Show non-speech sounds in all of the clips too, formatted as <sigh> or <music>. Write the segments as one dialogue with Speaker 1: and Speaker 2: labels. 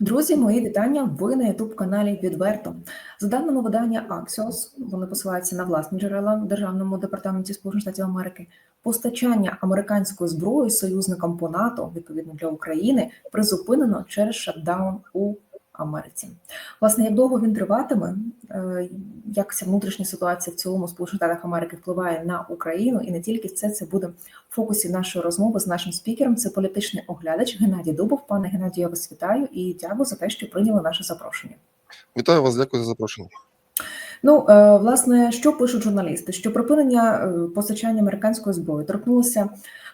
Speaker 1: Друзі, мої вітання. Ви на youtube каналі Відверто. За даними видання Axios, вони посилаються на власні джерела в Державному департаменті Сполучених Штатів Америки. Постачання американської зброї союзникам по НАТО, відповідно для України, призупинено через шатдаун у Америці. Власне, як довго він триватиме, е, як ця внутрішня ситуація в цілому Сполучених Штатах Америки впливає на Україну, і не тільки це, це буде в фокусі нашої розмови з нашим спікером. Це політичний оглядач Геннадій Дубов. Пане Геннадію, я вас вітаю і дякую за те, що прийняли наше запрошення.
Speaker 2: Вітаю вас, дякую за запрошення.
Speaker 1: Ну, е, власне, що пишуть журналісти? Що припинення е, постачання американської зброї торкнулося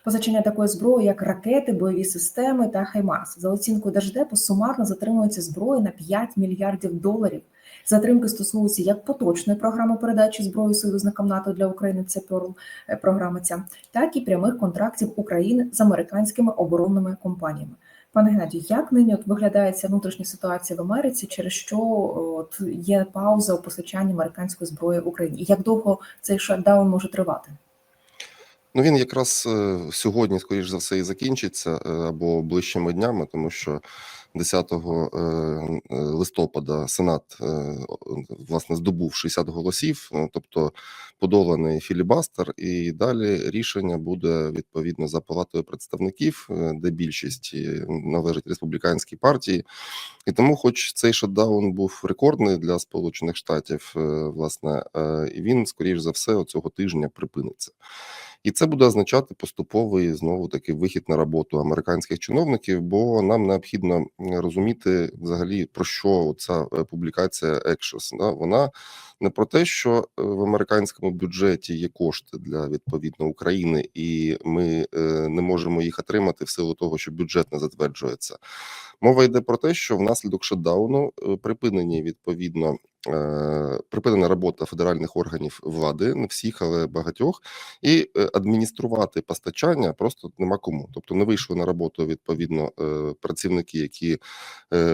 Speaker 1: постачання такої зброї, як ракети, бойові системи та Хаймарс. За оцінкою Держдепу сумарно затримується зброї на 5 мільярдів доларів. Затримки стосуються як поточної програми передачі зброї союзникам НАТО для України, це Перл програма ця, так і прямих контрактів України з американськими оборонними компаніями. Пане Геннадію, як нині от виглядає ця внутрішня ситуація в Америці, через що от є пауза у постачанні американської зброї Україні? І як довго цей шатдаун може тривати?
Speaker 2: Ну він якраз е, сьогодні, скоріш за все, і закінчиться е, або ближчими днями, тому що 10 е, листопада Сенат власне здобув 60 голосів, тобто подоланий філібастер, і далі рішення буде відповідно за палатою представників, де більшість належить республіканській партії, і тому, хоч цей шатдаун був рекордний для Сполучених Штатів, власне, і він скоріш за все цього тижня припиниться. І це буде означати поступовий знову таки вихід на роботу американських чиновників, бо нам необхідно розуміти взагалі про що ця е, публікація Axios. Да? Вона не про те, що е, в американському бюджеті є кошти для відповідно України, і ми е, не можемо їх отримати в силу того, що бюджет не затверджується. Мова йде про те, що внаслідок шатдауну припинені відповідно припинена робота федеральних органів влади, не всіх, але багатьох, і е, адмініструвати постачання просто нема кому. Тобто не вийшли на роботу відповідно е, працівники, які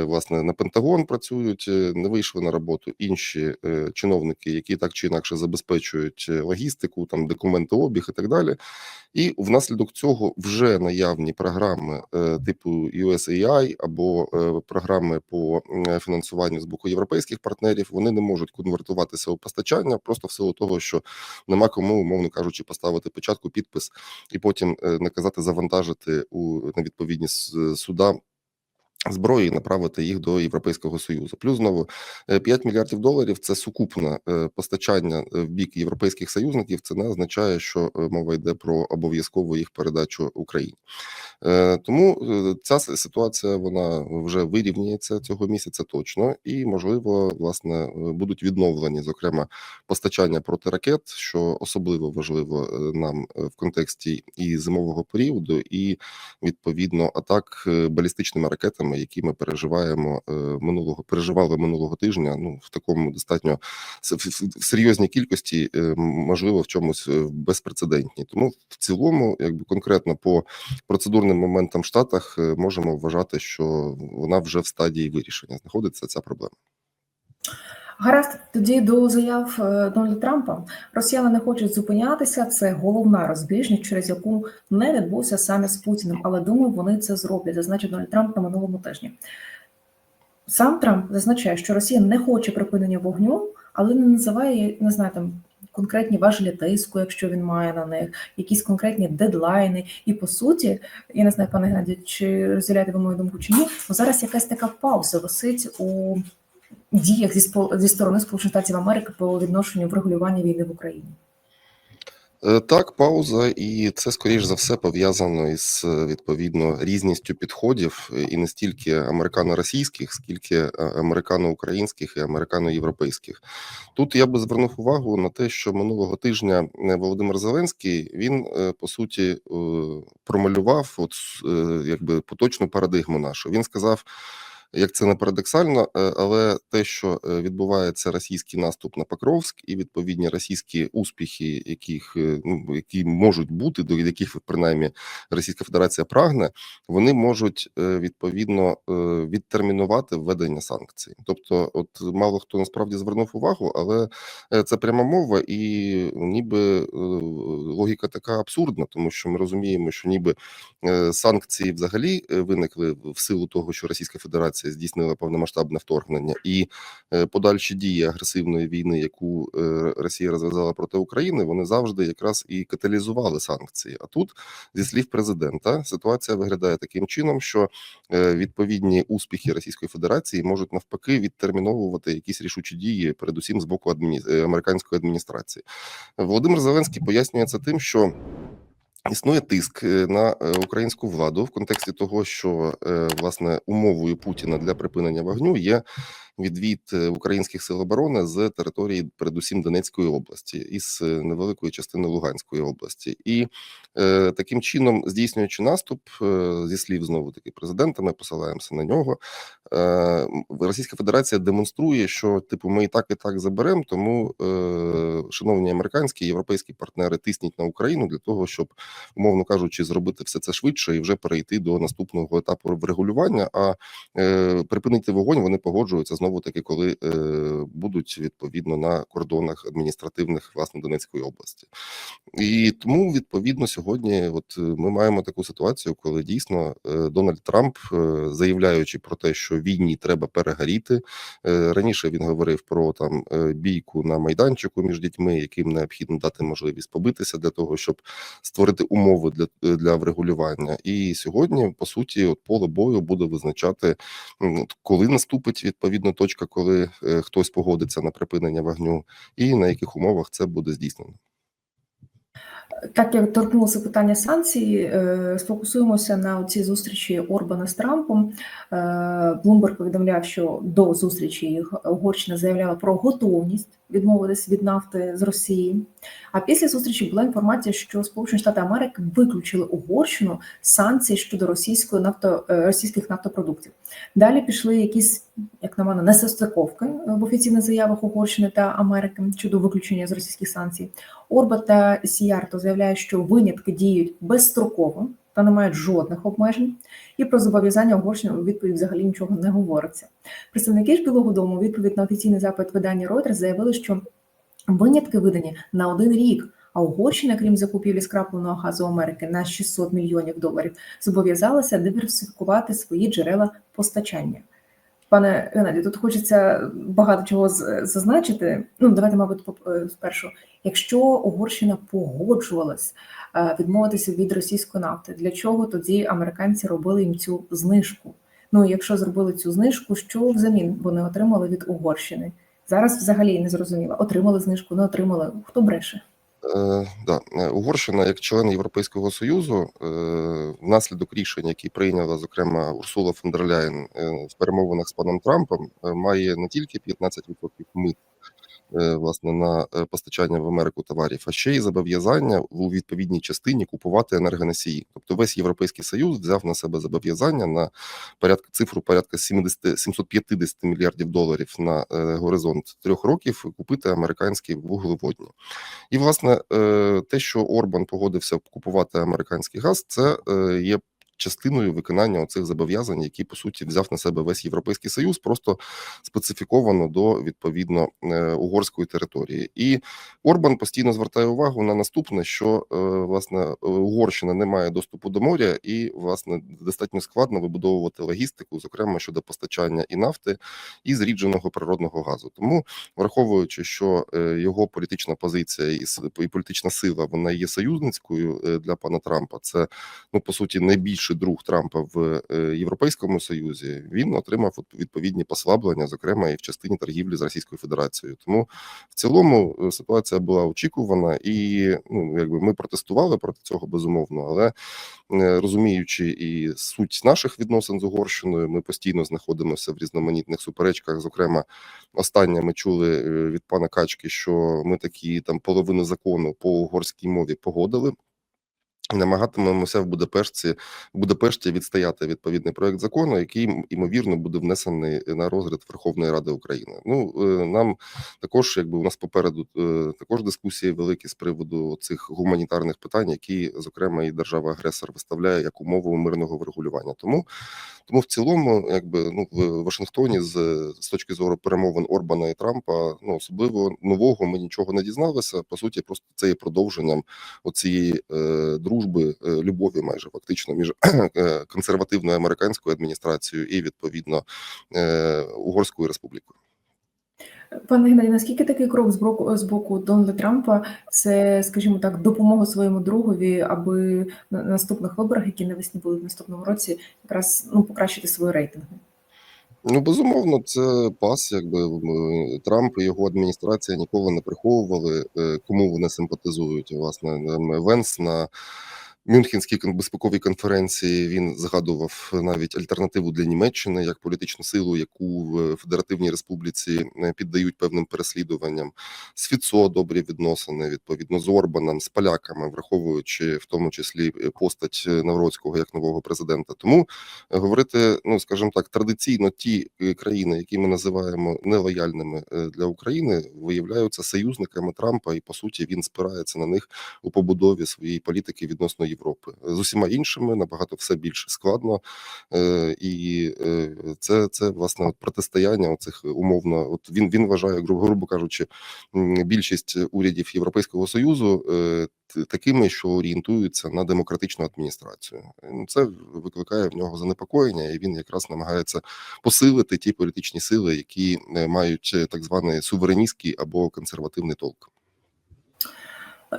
Speaker 2: власне на Пентагон працюють, не вийшли на роботу інші чиновники, які так чи інакше забезпечують логістику, там документи обіг і так далі. І внаслідок цього вже наявні програми типу USAI або програми по фінансуванню з боку європейських партнерів вони не можуть конвертуватися у постачання просто в силу того, що нема кому, умовно кажучи, поставити початку підпис і потім е, наказати завантажити у на відповідні суда зброї і направити їх до Європейського союзу. Плюс знову 5 е, мільярдів доларів це сукупне е, постачання е, в бік європейських союзників. Це не означає, що мова йде про обов'язкову їх передачу Україні. Тому ця ситуація вона вже вирівнюється цього місяця точно, і можливо, власне, будуть відновлені, зокрема, постачання протиракет, що особливо важливо нам в контексті і зимового періоду, і відповідно атак балістичними ракетами проблеми, які ми переживаємо е, минулого переживали минулого тижня. Ну в такому достатньо в серйозній кількості, е, можливо, в чомусь безпрецедентні. безпрецедентній. Тому в цілому, якби конкретно по процедурним моментам в Штатах, можемо вважати, що вона вже в стадії вирішення знаходиться ця проблема.
Speaker 1: Гаразд, тоді до заяв е, Дональда Трампа Росіяни не хочуть зупинятися. Це головна розбіжність, через яку не відбувся саміт з Путіним. Але думаю, вони це зроблять. Зазначив Дональд Трамп на минулому тижні. Сам Трамп зазначає, що Росія не хоче припинення вогню, але не називає не знаю, там конкретні важелі тиску, якщо він має на них, якісь конкретні дедлайни. І по суті, я не знаю, пане Геннадій, чи розділяєте ви мою думку чи ні, бо зараз якась така пауза висить у діях зі зі сторони Сполучених Штатів Америки по відношенню врегулювання війни в Україні?
Speaker 2: Е, так, пауза, і це скоріш за все пов'язано із відповідно різністю підходів, і не стільки американо-російських, скільки е, американо-українських і американо-європейських. Тут я би звернув увагу на те, що минулого тижня е, Володимир Зеленський він по суті промалював, от якби поточну парадигму нашу. Він сказав як це не парадоксально, е, але те, що е, відбувається російський наступ на Покровськ і відповідні російські успіхи, яких е, ну які можуть бути, до яких принаймні Російська Федерація прагне, вони можуть відповідно відтермінувати введення санкцій. Тобто, от мало хто насправді звернув увагу, але це пряма мова, і ніби логіка така абсурдна, тому що ми розуміємо, що ніби санкції взагалі виникли в силу того, що Російська Федерація Федерація здійснила повномасштабне вторгнення і е, подальші дії агресивної війни, яку е, Росія розв'язала проти України, вони завжди якраз і каталізували санкції. А тут, зі слів президента, ситуація виглядає таким чином, що е, відповідні успіхи Російської Федерації можуть навпаки відтерміновувати якісь рішучі дії, передусім з боку адміні... е, американської адміністрації. Володимир Зеленський пояснює це тим, що. Існує тиск е, на е, українську владу в контексті того, що е, власне умовою Путіна для припинення вогню є відвід е, українських сил оборони з території, передусім Донецької області, із е, невеликої частини Луганської області, і е, таким чином, здійснюючи наступ, е, зі слів знову таки президента, ми посилаємося на нього. Е, Російська Федерація демонструє, що типу ми і так, і так заберемо. Тому, е, шановні американські і європейські партнери, тисніть на Україну для того, щоб умовно кажучи, зробити все це швидше і вже перейти до наступного етапу врегулювання. А е, припинити вогонь вони погоджуються знову таки, коли е, будуть відповідно на кордонах адміністративних власне Донецької області. І тому відповідно сьогодні, от е, ми маємо таку ситуацію, коли дійсно е, Дональд Трамп, е, заявляючи про те, що війні треба перегоріти. е, Раніше він говорив про там е, бійку на майданчику між дітьми, яким необхідно дати можливість побитися для того, щоб створити умови для, для врегулювання. І сьогодні, по суті, от поле бою буде визначати, коли наступить відповідно точка, коли е, хтось погодиться на припинення вогню, і на яких умовах це буде здійснено.
Speaker 1: Так як торкнулося питання санкцій, е, сфокусуємося на цій зустрічі Орбана з Трампом. Е, Блумберг повідомляв, що до зустрічі їх Угорщина заявляла про готовність відмовитись від нафти з Росії. А після зустрічі була інформація, що Сполучені Штати Америки виключили Угорщину з санкцій щодо російської нафто е, російських нафтопродуктів. Далі пішли якісь, як на мене, несостиковки в офіційних заявах Угорщини та Америки щодо виключення з російських санкцій. Орба та Сіярто заявляють, що винятки діють безстроково та не мають жодних обмежень, і про зобов'язання Угорщини у відповідь взагалі нічого не говориться. Представники ж Білого Дому відповідь на офіційний запит видання Reuters заявили, що винятки видані на один рік. А Угорщина, крім закупівлі скрапленого газу Америки на 600 мільйонів доларів, зобов'язалася диверсифікувати свої джерела постачання. Пане Геннадію, тут хочеться багато чого зазначити. Ну, давайте, мабуть, е, спершу. Якщо Угорщина погоджувалась е, відмовитися від російської нафти, для чого тоді американці робили їм цю знижку? Ну, якщо зробили цю знижку, що взамін вони отримали від Угорщини? Зараз взагалі не зрозуміло. Отримали знижку, не отримали. Хто бреше?
Speaker 2: Е, да. е, Угорщина, як член Європейського союзу, е, внаслідок рішень, які прийняла зокрема Урсула фон дер Ляєн в перемовинах з паном Трампом, має не тільки 15% мит. Е, Власне на е, постачання в Америку товарів, а ще й зобов'язання у відповідній частині купувати енергоносії. Тобто весь європейський союз взяв на себе зобов'язання на порядка цифру порядка 70, 750 мільярдів доларів на е, горизонт трьох років купити американські вуглеводні. І власне те, що Орбан погодився купувати американський газ, це є. Частиною виконання оцих зобов'язань, які по суті взяв на себе весь європейський союз, просто специфіковано до відповідно е, угорської території. І Орбан постійно звертає увагу на наступне, що е, власне е, Угорщина не має доступу до моря, і власне достатньо складно вибудовувати логістику, зокрема щодо постачання і нафти, і зрідженого природного газу. Тому, враховуючи, що його політична позиція і політична сила вона є союзницькою для пана Трампа, це ну по суті найбільший друг Трампа в е, Європейському Союзі. Він отримав відповідні послаблення, зокрема і в частині торгівлі з Російською Федерацією. Тому в цілому е, ситуація була очікувана, і ну якби ми протестували проти цього безумовно, але е, розуміючи і суть наших відносин з Угорщиною, ми постійно знаходимося в різноманітних суперечках. Зокрема, останнє ми чули від пана Качки, що ми такі там половину закону по угорській мові погодили. Намагатимемося в Будапешті Будапешті відстояти відповідний проект закону, який ймовірно буде внесений на розгляд Верховної Ради України. Ну е, нам також, якби у нас попереду е, також дискусії великі з приводу цих гуманітарних питань, які зокрема і держава-агресор виставляє як умову мирного врегулювання. Тому Тому в цілому, якби ну в Вашингтоні, з, з точки зору перемовин Орбана і Трампа, ну особливо нового ми нічого не дізналися. По суті, просто це є продовженням оцієї е, дружби, е, любові, майже фактично між <clears throat> е, консервативною американською адміністрацією і відповідно е, Угорською республікою.
Speaker 1: Пане Геннадій, наскільки такий крок з боку з боку Дональда Трампа це, скажімо так, допомога своєму другові, аби на наступних виборах, які навесні будуть в наступному році, якраз ну покращити свої рейтинги?
Speaker 2: Ну, безумовно, це пас. Якби Трамп і його адміністрація ніколи не приховували, е, кому вони симпатизують. Власне, Венс на Мюнхенській безпековій конференції він згадував навіть альтернативу для Німеччини як політичну силу, яку в Федеративній Республіці е, піддають певним переслідуванням. З Фіцо добрі відносини, відповідно з Орбаном, з поляками, враховуючи в тому числі е, постать е, Навроцького як нового президента. Тому говорити, ну скажімо так, традиційно ті країни, які ми називаємо нелояльними для України, виявляються союзниками Трампа, і по суті він спирається на них у побудові своєї політики відносно. З усіма іншими набагато все більш складно, е, і е, це, це власне от протистояння оцих умовно. От він він вважає, грубо, кажучи, більшість урядів Європейського союзу. е, Такими, що орієнтуються на демократичну адміністрацію, Ну, це викликає в нього занепокоєння, і він якраз намагається посилити ті політичні сили, які е, мають е, так званий сувереністський або консервативний толк.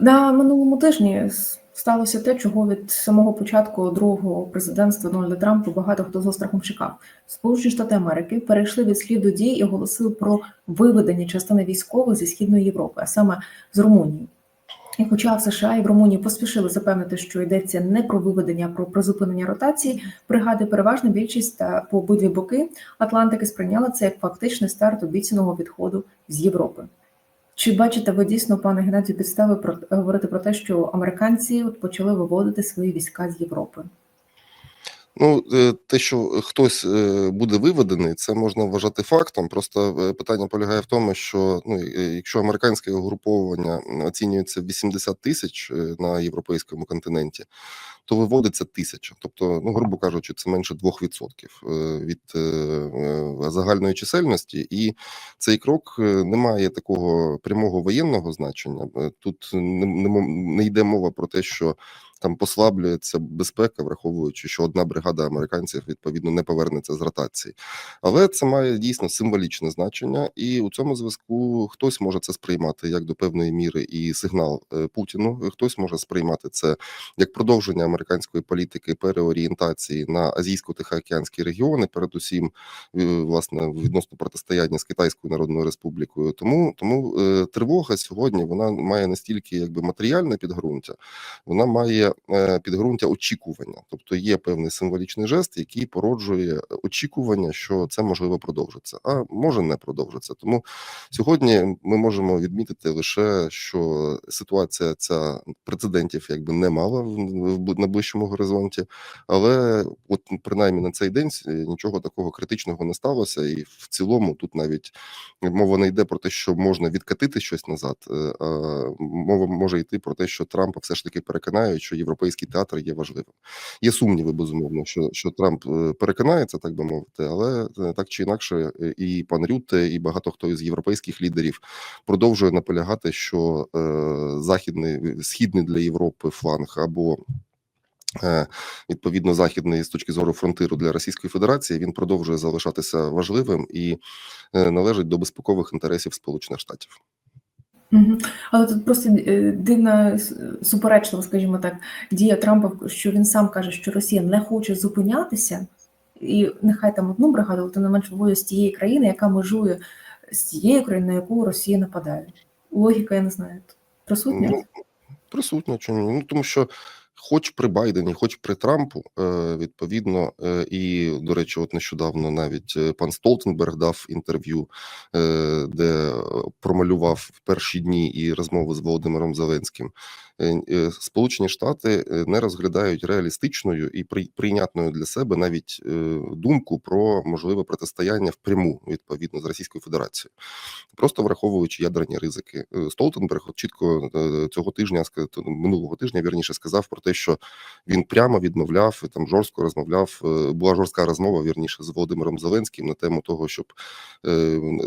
Speaker 1: На минулому тижні сталося те, чого від самого початку другого президентства Дональда Трампа багато хто з острахом чекав. Сполучені Штати Америки перейшли від до дій і оголосили про виведення частини військових зі східної Європи, а саме з Румунії. І хоча в США і в Румунії поспішили запевнити, що йдеться не про виведення, а про призупинення ротації, бригади переважна більшість та по обидві боки Атлантики сприйняли це як фактичний старт обіцяного відходу з Європи. Чи бачите ви дійсно, пане Геннадію, підстави про говорити про те, що американці от почали виводити свої війська з Європи?
Speaker 2: Ну, е, те, що хтось е, буде виведений, це можна вважати фактом. Просто е, питання полягає в тому, що ну, якщо американське угруповання оцінюється в 80 тисяч на європейському континенті, то виводиться тисяча. Тобто, ну, грубо кажучи, це менше 2% е, від загальної чисельності, і цей крок не має такого прямого воєнного значення. Тут не, не, не йде мова про те, що там послаблюється безпека, враховуючи, що одна бригада американців відповідно не повернеться з ротації. Але це має дійсно символічне значення, і у цьому зв'язку хтось може це сприймати як до певної міри і сигнал е, Путіну. Хтось може сприймати це як продовження американської політики переорієнтації на азійсько-тихоокеанські регіони, передусім е, власне відносно протистояння з Китайською Народною Республікою. Тому тому е, тривога сьогодні вона має настільки якби матеріальне підґрунтя, вона має е, підґрунтя очікування, тобто є певний символічний жест, який породжує очікування, що це можливо продовжиться, а може не продовжиться. Тому сьогодні ми можемо відмітити лише, що ситуація ця прецедентів якби не мала в, в на горизонті, але от принаймні на цей день е, нічого такого критичного не сталося, і в цілому тут навіть мова не йде про те, що можна відкатити щось назад. е, А мова може йти про те, що Трампа все ж таки переконають, що європейський театр є важливим. Є сумніви, безумовно, що, що Трамп е, переконається, так би мовити, але е, так чи інакше, і пан Рютте, і багато хто із європейських лідерів продовжує наполягати, що е, західний східний для Європи фланг або е, Відповідно, західний з точки зору фронтиру для Російської Федерації він продовжує залишатися важливим і належить до безпекових інтересів Сполучених Штатів.
Speaker 1: Але тут просто е, дивна суперечлива, скажімо так, дія Трампа, що він сам каже, що Росія не хоче зупинятися, і нехай там одну бригаду, але тим не менш воює з тієї країни, яка межує з тією країною, на яку Росія нападає. Логіка, я не знаю. Присутня?
Speaker 2: Ну, присутня чому? Ну тому що. Хоч при Байдені, хоч при Трампу, е, відповідно, е, і до речі, от нещодавно навіть е, пан Столтенберг дав інтерв'ю, де промалював перші дні і розмови з Володимиром Зеленським. Сполучені Штати не розглядають реалістичною і при- прийнятною для себе навіть думку про можливе протистояння впряму відповідно з Російською Федерацією, просто враховуючи ядерні ризики. Столтенберг чітко цього тижня минулого тижня вірніше сказав про те, те, що він прямо відмовляв і там жорстко розмовляв. е, Була жорстка розмова вірніше з Володимиром Зеленським на тему того, щоб е,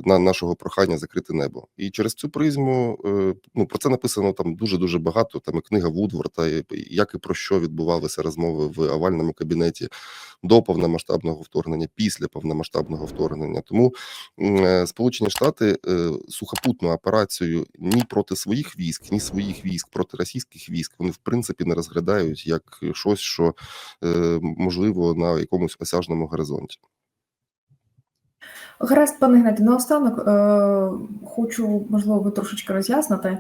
Speaker 2: на нашого прохання закрити небо. І через цю призму е, ну про це написано там дуже дуже багато. Там і книга Вудворта, і як і про що відбувалися розмови в овальному кабінеті до повномасштабного вторгнення, після повномасштабного вторгнення. Тому е, Сполучені Штати е, сухопутну операцію ні проти своїх військ, ні своїх військ проти російських військ вони в принципі не розглядають як щось, що е, можливо на якомусь осяжному горизонті.
Speaker 1: Гаразд, пане Геннадій, наостанок е, хочу, можливо, ви трошечки роз'яснити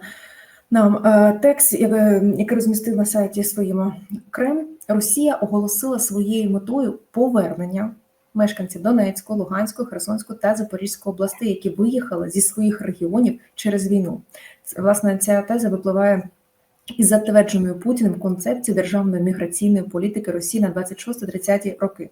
Speaker 1: нам е, текст, який, який розмістив на сайті своєму Крем. Росія оголосила своєю метою повернення мешканців Донецької, Луганської, Херсонської та Запорізької областей, які виїхали зі своїх регіонів через війну. Власне, ця теза випливає із затвердженої Путіним концепції державної міграційної політики Росії на 26-30 роки.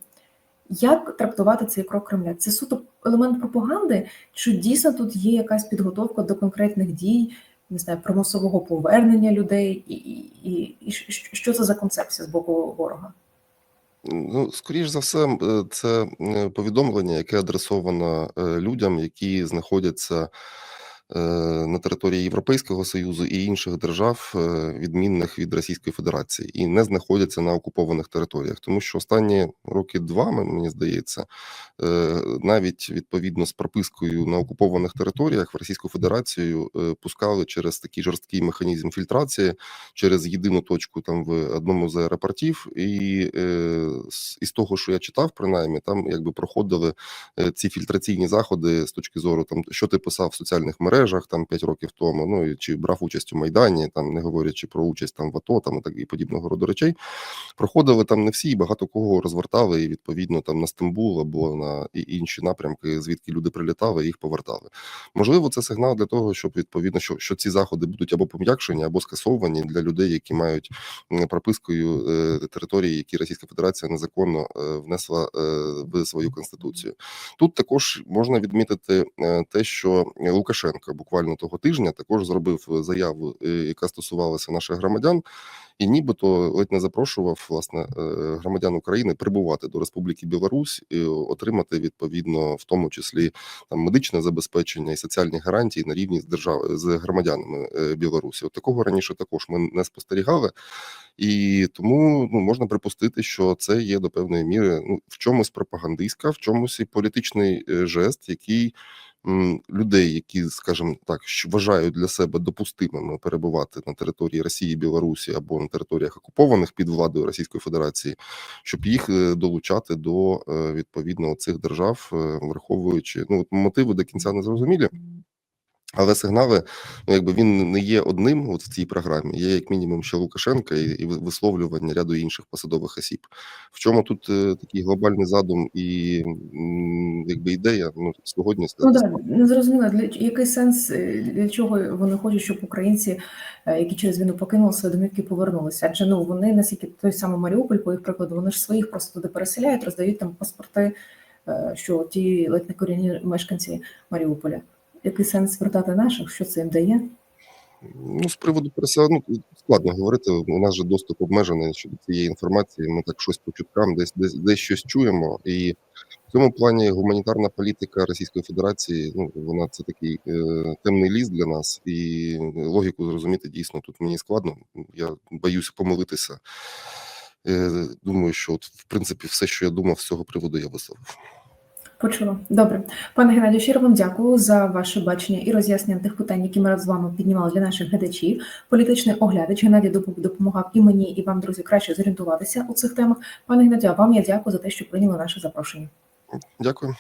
Speaker 1: Як трактувати цей крок Кремля? Це суто елемент пропаганди, чи дійсно тут є якась підготовка до конкретних дій, не знаю, примусового повернення людей, і, і, і, і що це за концепція з боку ворога?
Speaker 2: Ну, скоріш за все, е, це е, повідомлення, яке адресовано е, людям, які знаходяться на території Європейського Союзу і інших держав, е, відмінних від Російської Федерації, і не знаходяться на окупованих територіях. Тому що останні роки два, мені здається, е, навіть відповідно з пропискою на окупованих територіях в Російську Федерацію е, пускали через такий жорсткий механізм фільтрації через єдину точку там в одному з аеропортів, і е, із того, що я читав, принаймні, там якби проходили е, ці фільтраційні заходи з точки зору там, що ти писав в соціальних мережах там 5 років тому, ну і чи брав участь у майдані, там не говорячи про участь там в АТО, там і так і подібного роду речей. Проходили там не всі, і багато кого розвертали, і відповідно там на Стамбул або на інші напрямки, звідки люди прилітали, їх повертали. Можливо, це сигнал для того, щоб відповідно, що, що ці заходи будуть або пом'якшені, або скасовані для людей, які мають пропискою е, території, які Російська Федерація незаконно е, внесла е, в свою конституцію. Тут також можна відмітити е, те, що Лукашенко буквально того тижня також зробив заяву, е, яка стосувалася наших громадян. І нібито ледь не запрошував власне е, громадян України прибувати до Республіки Білорусь і отримати відповідно, в тому числі там медичне забезпечення і соціальні гарантії на рівні з держав з громадянами е, Білорусі. От такого раніше також ми не спостерігали, і тому ну можна припустити, що це є до певної міри ну в чомусь пропагандистська, в чомусь і політичний е, жест, який людей, які, скажімо так, вважають для себе допустимими перебувати на території Росії, Білорусі або на територіях окупованих під владою Російської Федерації, щоб їх е, долучати до е, відповідно цих держав, е, враховуючи ну от мотиви до кінця не зрозумілі. Але сигнали, ну якби він не є одним от в цій програмі. Є як мінімум ще Лукашенка і, і висловлювання ряду інших посадових осіб. В чому тут е, такий глобальний задум і м, якби ідея? Ну сьогодні
Speaker 1: Ну так, не зрозуміло, для який сенс, е, для чого вони хочуть, щоб українці, е, які через війну покинули свої домівки, повернулися. Адже ну вони наскільки той самий Маріуполь, по їх прикладу, вони ж своїх просто туди переселяють, роздають там паспорти, е, що ті ледь не корінні мешканці Маріуполя. Який сенс вертати наших? Що це їм дає?
Speaker 2: Ну, з приводу переселення ну, складно говорити. У нас же доступ обмежений щодо цієї інформації. Ми так щось по чуткам, десь десь десь щось чуємо. І в цьому плані гуманітарна політика Російської Федерації, ну вона це такий е, темний ліс для нас, і логіку зрозуміти дійсно тут мені складно. Я боюся помилитися. Е, думаю, що от в принципі все, що я думав з цього приводу, я висловив.
Speaker 1: Почула. Добре. Пане Геннадію, щиро вам дякую за ваше бачення і роз'яснення тих питань, які ми з вами піднімали для наших глядачів. Політичний оглядач Геннадій допомагав і мені, і вам, друзі, краще зорієнтуватися у цих темах. Пане Геннадію, а вам я дякую за те, що прийняли наше запрошення.
Speaker 2: Дякую.